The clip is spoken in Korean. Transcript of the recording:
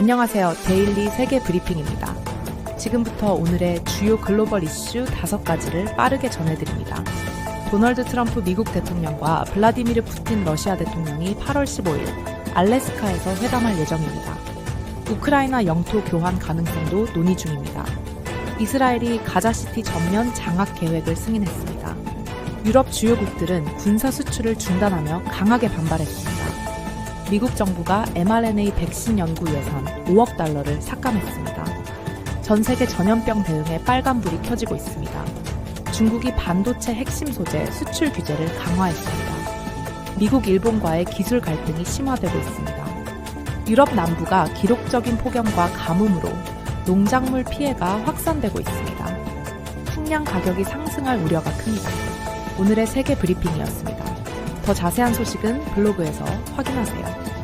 안녕하세요. 데일리 세계 브리핑입니다. 지금부터 오늘의 주요 글로벌 이슈 다섯 가지를 빠르게 전해드립니다. 도널드 트럼프 미국 대통령과 블라디미르 푸틴 러시아 대통령이 8월 15일 알래스카에서 회담할 예정입니다. 우크라이나 영토 교환 가능성도 논의 중입니다. 이스라엘이 가자시티 전면 장악 계획을 승인했습니다. 유럽 주요국들은 군사 수출을 중단하며 강하게 반발했습니다. 미국 정부가 mRNA 백신 연구 예산 5억 달러를 삭감했습니다. 전 세계 전염병 대응에 빨간불이 켜지고 있습니다. 중국이 반도체 핵심 소재 수출 규제를 강화했습니다. 미국, 일본과의 기술 갈등이 심화되고 있습니다. 유럽 남부가 기록적인 폭염과 가뭄으로 농작물 피해가 확산되고 있습니다. 식량 가격이 상승할 우려가 큽니다. 오늘의 세계 브리핑이었습니다. 더 자세한 소식은 블로그에서 확인하세요.